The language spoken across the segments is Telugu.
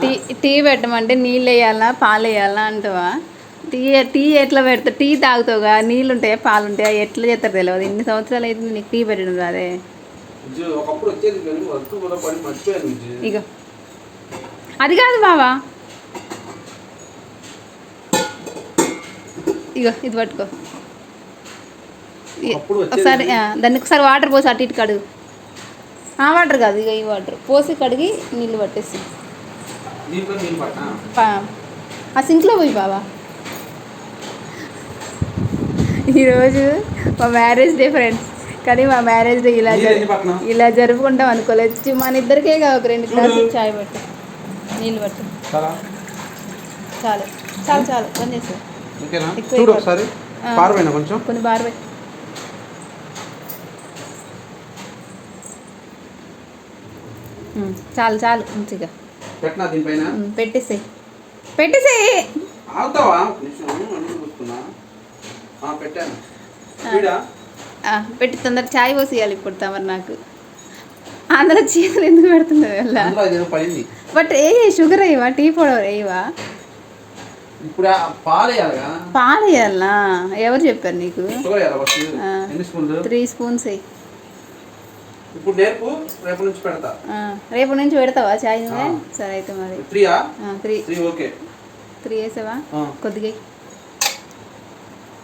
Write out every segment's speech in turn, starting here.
టీ టీ పెట్టమంటే నీళ్ళు వేయాలా పాలు వేయాలా అంటావా? టీ టీ ఎట్లా పెడతా టీ తాగుతావుగా నీళ్ళు ఉంటాయా పాలు ఉంటాయా ఎట్లా చేస్తారు తెలియదు ఇన్ని సంవత్సరాలు అయితే నీకు టీ పెట్టడం రాదే. ఇగో. అది కాదు బావా. ఇగో ఇది పట్టుకో. ఒకసారి దాన్ని ఒకసారి వాటర్ పోసి అటు ఇటు కడుగు. ఆ వాటర్ కాదు ఇక ఈ వాటర్. పోసి కడిగి నీళ్ళు పట్టేసి దీంట్లో నీళ్ళు పట్టినా పా- ఆ సింక్లో పోయి బావా. ఈరోజు మా మ్యారేజ్ డే ఫ్రెండ్స్. కానీ మా మ్యారేజ్ డే ఇలా? ఇలా జరుపుకుంటాం అనుకోలేదు. మన ఇద్దరికే కాదు ఒక రెండు గ్లాసులు చాయ్ పట్టు. నీళ్ళు పట్టు. చాలా? చాలు. చాలు పని చూడు. ఒకసారి. కొంచెం? కొన్ని ఉమ్, చాలు చాలు. మంచిగా. పెట్టినా దీనిపైన? ఉమ్, పెట్టేసేయ్. పెట్టేసేయ్! ఆగుతావా? పెట్టాను. పెట్టి తొందర చాయ్ పోసేయాలి ఇప్పుడు తమరు నాకు. అందులో చీరలు ఎందుకు పడింది. బట్ ఏ షుగర్ వేయవా? టీ పౌడర్ వేయవా? ఇప్పుడు పాలు పాలు ఎవరు చెప్పారు నీకు? Three spoons. వేయి ఇప్పుడు నేర్పు రేపు నుంచి పెడతా. రేపు నుంచి పెడతావా ఆ. సరే అయితే మరి. త్రీయా? ఆ, త్రీ. Three okay. త్రీ వేసావా. కొద్దిగా.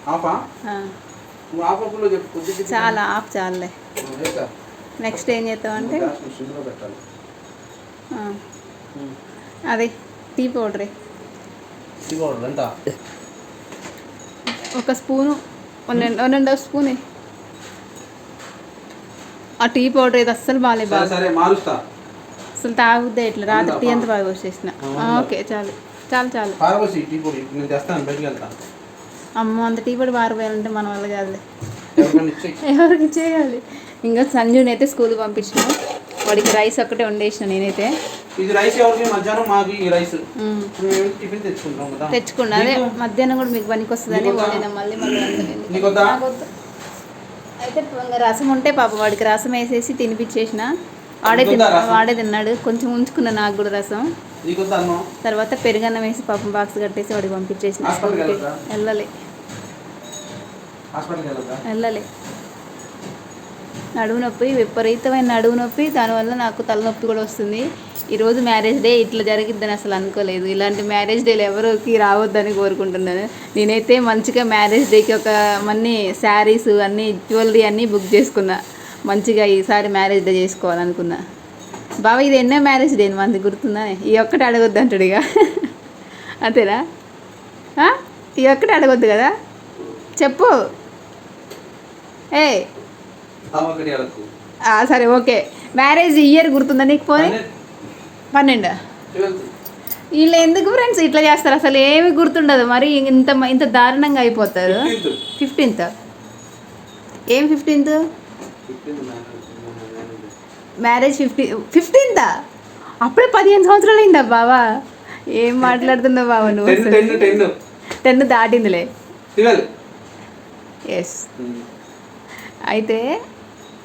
ఆఫా నువ్వు ఆఫ్ అప్పులో చెప్పు కొద్దిగా చాలా ఆఫ్ వేసా. నెక్స్ట్ ఏం చేస్తావు అంటే? అదే టీ పౌడరే. ఇవ్వడు ఎంత? ఒక స్పూను అండ్ హాఫ్ స్పూన్. ఆ టీ పౌడర్ ఇది అస్సలు బాగాలేదు బాగా సరే మారుస్తా. అసలు తాగుద్దే ఇట్లా రాత్రి టీ? అంతా బాగా వచ్చేసిన? ఓకే చాలు. చాలు చాలు. అమ్మో అంత టీ పొడి మారిపోయాలంటే మన వల్ల కాదులే. ఇచ్చేయి. ఎవరికి చేయాలి ఇంకా సంజుని అయితే స్కూల్ పంపించిన. వాడికి రైస్ ఒక్కటే వండేసిన నేనైతే. ఇది రైస్ ఎవరికి? మధ్యాహ్నం మాకు ఈ రైస్. టిఫిన్ తెచ్చుకుంటాం కదా. తెచ్చుకున్నా. అదే? మధ్యాహ్నం కూడా మీకు పనికి వస్తుందని? వండిన మళ్ళీ మళ్ళీ. అయితే రసం ఉంటే పాప వాడికి రసం వేసేసి తినిపించేసిన. వాడే? వాడే తిన్నాడు. కొంచెం ఉంచుకున్నా నాకు కూడా రసం. తర్వాత పెరుగన్నం వేసి పాపం బాక్స్ కట్టేసి వాడికి పంపించేసిన? వెళ్ళలే. వెళ్ళలే. నడువు నొప్పి విపరీతమైన నడువు నొప్పి దానివల్ల నాకు తలనొప్పి కూడా వస్తుంది. ఈరోజు మ్యారేజ్ డే ఇట్లా జరిగిద్దని అసలు అనుకోలేదు. ఇలాంటి మ్యారేజ్ డేలు ఎవరికి రావద్దని కోరుకుంటున్నాను. నేనైతే మంచిగా మ్యారేజ్ డేకి ఒక మన్ని శారీస్ అన్నీ జ్యువెలరీ అన్నీ బుక్ చేసుకున్నా. మంచిగా ఈసారి మ్యారేజ్ డే చేసుకోవాలనుకున్నా. బాబా ఇది ఎన్నో మ్యారేజ్ డే మంది గుర్తుందా? ఈ ఒక్కటి అడగొద్దు అంటాడు ఇక. అంతేనా? ఈ ఒక్కటి అడగొద్దు కదా? చెప్పు. ఏ సరే ఓకే. మ్యారేజ్ ఇయర్ గుర్తుందా నీకు పోనీ? పన్నెండు. వీళ్ళు ఎందుకు ఫ్రెండ్స్ ఇట్లా చేస్తారు అసలు ఏమి గుర్తుండదు. మరి ఇంత ఇంత దారుణంగా అయిపోతారు. ఫిఫ్టీన్త్ ఏం ఫిఫ్టీన్త్ మ్యారేజ్ ఫిఫ్టీ ఫిఫ్టీన్తా అప్పుడే పదిహేను సంవత్సరాలు అయిందా బావా? ఏం మాట్లాడుతున్నావు బావా నువ్వు టెన్ దాటిందిలే. ఎస్ అయితే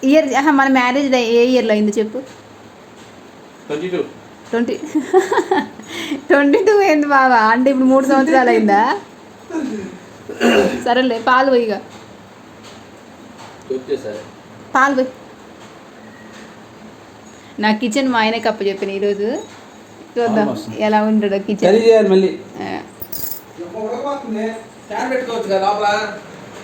ఇయర్ మన మ్యారేజ్ ఏ ఇయర్లో అయింది చెప్పు? ట్వంటీ ట్వంటీ టూ ఏంది బావా? అంటే ఇప్పుడు మూడు సంవత్సరాలు అయిందా? సరేలే పాలు పోయిగా వచ్చేసారి పాలు పోయి. నా కిచెన్ మా ఆయనే కప్ప చెప్పిన ఈరోజు. చూద్దాం. ఎలా ఉంటాడో కర్రీ కిచెన్ చేయాలి మళ్ళీ. పెట్టుకోవచ్చు కదా.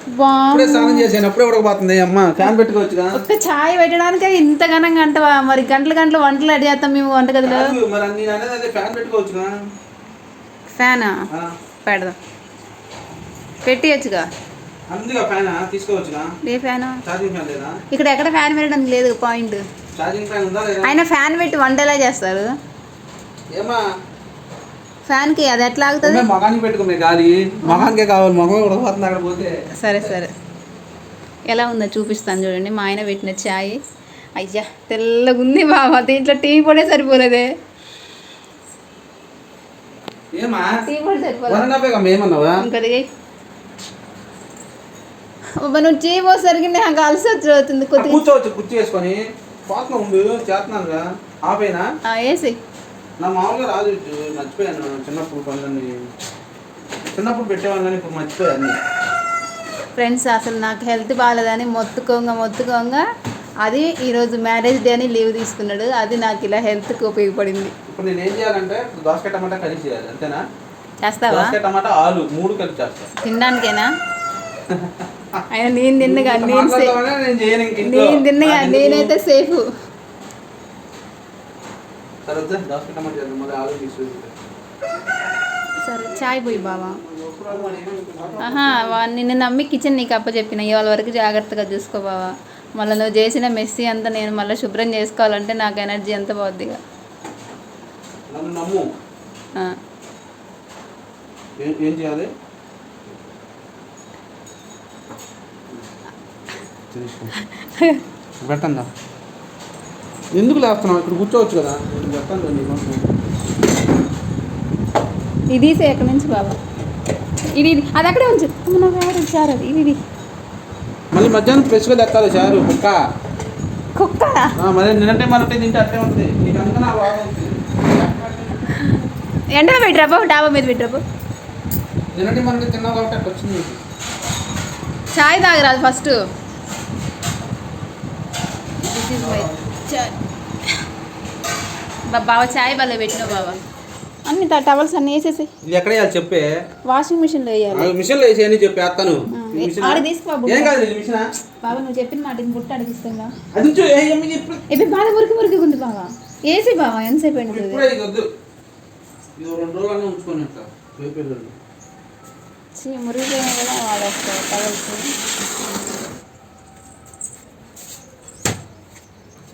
అప్పుడే స్నానం చేసాను అప్పుడే ఉడకపోతుంది అమ్మ. ఫ్యాన్ పెట్టుకోవచ్చు కదా ఒక్క ఛాయ్ పెట్టడానికే ఇంత ఘనంగా అంటవా మరి గంటల గంటలు వంటలు అడి చేస్తాం మేము వంటగదిలో. మరి నేను అనేది అదే ఫ్యాన్ పెడదాం. పెట్టియచ్చుగా? అందుగా ఫ్యాన్? తీసుకోవచ్చుగా. ఏ ఫ్యాను? ఛార్జింగ్ ఫ్యాన్ లేదా? ఇక్కడ ఎక్కడ ఫ్యాన్ పెట్టడం లేదు పాయింట్. ఛార్జింగ్ ఫ్యాన్ ఉందా లేదా? ఆయన ఫ్యాన్ పెట్టి వంట ఎలా చేస్తారు? ఏమా ఫ్యాన్కి అది ఎట్లా ఆగుతుంది? మగానికి పెట్టుకునే గాలి మగానికే కావాలి మగ ఉడకపోతుంది అక్కడ పోతే. సరే సరే. ఎలా ఉందో చూపిస్తాను చూడండి. మా ఆయన పెట్టిన ఛాయ్. అయ్యా తెల్లగా ఉంది బాబా దీంట్లో టీ పొడే సరిపోలేదే. టీ పొడి నువ్వు టీ పోసరికి నాకు అలసత్తి అవుతుంది. కూర్చోవచ్చు కుర్చీ వేసుకొని. పోతున్నా ఉండు చేస్తున్నానుగా ఆపేనా? వేసి నా మామూలుగా రాదు మర్చిపోయాను చిన్నప్పుడు పనులన్నీ చిన్నప్పుడు పెట్టేవాళ్ళు కానీ ఇప్పుడు మర్చిపోయాను ఫ్రెండ్స్ అసలు నాకు హెల్త్ బాగాలేదని మొత్తుకోంగా మొత్తుకోంగా అది ఈరోజు మ్యారేజ్ డే అని లీవ్ తీసుకున్నాడు. అది నాకు ఇలా హెల్త్కి ఉపయోగపడింది. ఇప్పుడు నేను ఏం చేయాలంటే దోసకాయ టమాటా కలిసి చేయాలి అంతేనా? చేస్తావా? దోసకాయ టమాటా ఆలు మూడు కలిసి చేస్తాను తినడానికేనా? ఆయన నేను తిన్నగా నేను నేను తిన్నగా? నేనైతే సేఫ్ సరే వద్దా దోసకాయ టమాటా చేద్దాం మళ్ళీ ఆలు తీసుకుంటే సరే చాయ్ పోయి బావా. నిన్ను నమ్మి కిచెన్ నీకు అప్ప చెప్పిన ఇవాళ వరకు జాగ్రత్తగా చూసుకో బావా. మళ్ళీ నువ్వు చేసిన మెస్సీ అంతా నేను మళ్ళీ శుభ్రం చేసుకోవాలంటే నాకు ఎనర్జీ ఎంత పోద్దిగా ఏం చేయాలి? పెట్టందా ఎందుకు లేస్తున్నావు? ఇక్కడ కూర్చోవచ్చు కదా. నేను చెప్తాను నీకోసం. ఇది ఎక్కడి నుంచి బాబా. ఇది ఇది. అది అక్కడే ఉంచు. వేరే చారు అది. ఇది మళ్ళీ మధ్యాహ్నం ఫ్రెష్గా తెత్తాలి చారు కుక్క. కుక్క? మరి నిన్నటే మరొకటి తింటే అట్లే ఉంటుంది నీకు అంతా నా బాగా ఉంటుంది ఎండలో పెట్టరాబో డాబా మీద పెట్టరాబో నిన్నటి మనకి తిన్నావు కాబట్టి అట్లా వచ్చింది. చాయ్ తాగరాదు ఫస్ట్. దిస్ ఇస్ మై బాబా చాయ్ భలే పెట్టినావు బాబా అన్ని టవల్స్ అన్నీ వేసేసి ఇది ఎక్కడ వేయాలి చెప్పే? వాషింగ్ మిషన్లో వేయాలి. మిషన్లో వేసి అని చెప్పి మిషన్? ఆడ తీసుకో బుట్ట. ఏం కాదు ఇది మిషన్? బాబా నువ్వు చెప్పిన మాట ఇది బుట్ట అడిగిస్తుందా అది ఉంచు, ఏ ఏమి చెప్పు? ఇప్పుడు బాగా మురికి మురికి ఉంది బాబా వేసి బాబా ఎంతసేపు ఎండుతుంది ఇప్పుడే ఇది వద్దు ఇది ఓ రెండు రోజులనే ఉంచుకొని ఇట్లా రేపు చీ, మురిగిపోయినా కూడా వాడేస్తావు టవల్స్.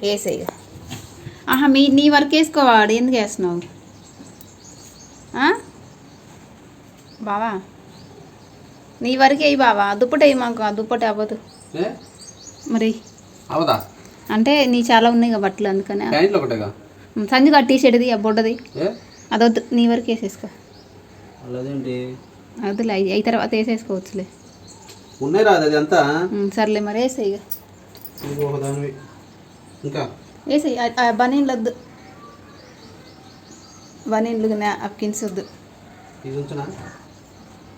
వేసేయి. ఆహా మీ నీ వర్క్ వేసుకోవాడు ఎందుకు వేస్తున్నావు? ఆ? బావా నీ వరకు వేయి బావా. దుప్పటి వేయి మాకు ఆ దుప్పటి అవ్వదు. మరి? అవదా అంటే నీ చాలా ఉన్నాయి కదా బట్టలు అందుకని. సంజుగా టీ షర్ట్ది ఆ బొడ్డది. ఏ? అదొద్దు నీ వరకు వేసేసుకో. వద్దులే అయి తర్వాత వేసేసుకోవచ్చులే. ఉన్నాయి రాదు అది అంతా? సర్లే మరి వేసేయి ఇక. ఒక ఆ- ఆ బనీన్లు వద్దు బనీన్లు అప్కిన్స్ వద్దు ఇది ఉంచునా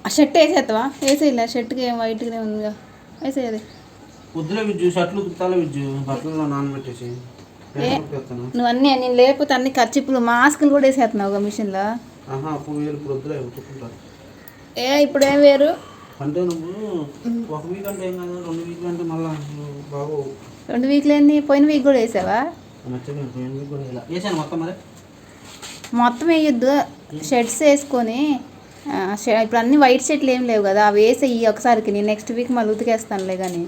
ఆ షర్ట్ వేసేస్తావా వేసేయిలే షర్ట్కి ఏం వైట్గానే ఉందిగా వేసేయి అది పొద్దున విజ్జు షర్ట్లు కుత్తాల విజ్జు. బట్టలలో నానబెట్టేసి. నువ్వు అన్నీ నేను లేకపోతే అన్ని ఖర్చులు మాస్కులు కూడా వేసేస్తున్నావు మిషన్లో? వద్దులే ఉతుక్కుంటా. ఏ ఇప్పుడు ఏం వేరు? అంటే నువ్వు ఒక వీక్ అంటే ఏం కాదు రెండు వీక్లు అంటే మళ్ళా బాగు రెండు వీక్లు ఏంది పోయిన వీక్ కూడా వేసావా? మొత్తం వేయొద్దు షర్ట్స్ వేసుకొని ఇప్పుడు అన్ని వైట్ షర్ట్లు ఏం లేవు కదా అవి వేసేయి ఒకసారికి నేను నెక్స్ట్ వీక్ మళ్ళీ ఉతికేస్తానులే కానీ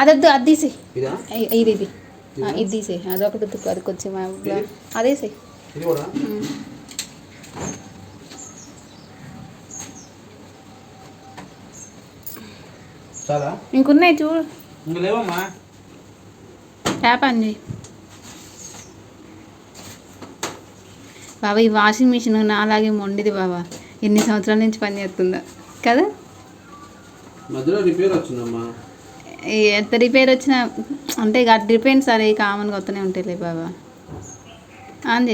అదొద్దు అది తీసి ఇదా? ఇది ఇది. తీసే అదొకటి అది కొంచెం అదేసే ఇది కూడా చాలా? ఇంకున్నాయి చూడు. ఇంక లేవమ్మా. ట్యాప్ బాబా ఈ వాషింగ్ మిషన్ నాలాగే మొండిది బాబా. ఎన్ని సంవత్సరాల నుంచి కదా? మధ్యలో రిపేర్ వచ్చిందమ్మా. ఈ ఎంత రిపేర్ వచ్చినా అంటే ఇక రిపేర్స్ సరే కామన్గా వస్తూనే ఉంటాయిలే బాబా. ఆన్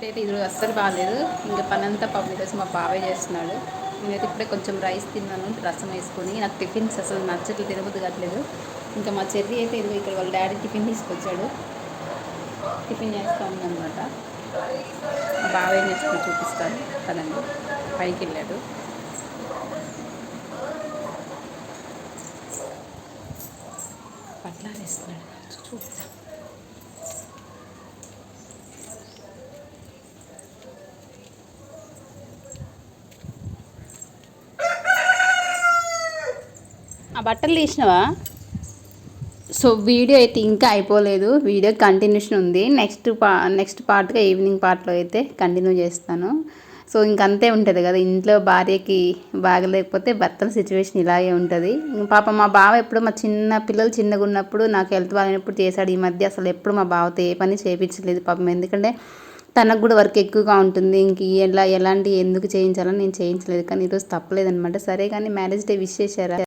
చేయి అయితే ఈరోజు అస్సలు బాగాలేదు ఇంకా పని అంతా పాపం ఈరోజు మా బాబాయ్ చేస్తున్నాడు. నేనైతే ఇప్పుడే కొంచెం రైస్ తిన్నాను రసం వేసుకొని. నాకు టిఫిన్స్ అసలు నచ్చట్లు తినబుద్ది కావట్లేదు ఇంకా మా చెర్రీ అయితే ఇదిగో ఇక్కడ వాళ్ళ డాడీ టిఫిన్ తీసుకొచ్చాడు. టిఫిన్ చేస్తా ఉందన్నమాట. మా బాబాయ్ చేసుకుని చూపిస్తాను. కదండి పైకి వెళ్ళాడు. పట్లాలు వేస్తున్నాడు చూపిస్తాను బట్టలు తీసినావా? సో వీడియో అయితే ఇంకా అయిపోలేదు. వీడియో కంటిన్యూషన్ ఉంది. నెక్స్ట్ పా నెక్స్ట్ పార్ట్గా ఈవినింగ్ పార్ట్లో అయితే కంటిన్యూ చేస్తాను. సో ఇంకంతే ఉంటుంది కదా. ఇంట్లో భార్యకి బాగలేకపోతే భర్తల సిచ్యువేషన్ ఇలాగే ఉంటుంది. పాప మా బావ ఎప్పుడు మా చిన్న పిల్లలు చిన్నగా ఉన్నప్పుడు నాకు హెల్త్ బాగాలేనప్పుడు చేశాడు. ఈ మధ్య అసలు ఎప్పుడు మా బావతో ఏ పని చేయించలేదు పాపం. ఎందుకంటే తనకు కూడా వర్క్ ఎక్కువగా ఉంటుంది. ఇంక ఎలా ఎలాంటి ఎందుకు చేయించాలని నేను చేయించలేదు. కానీ ఈరోజు తప్పలేదనమాట సరే కానీ మ్యారేజ్ డే విష్ చేశారా?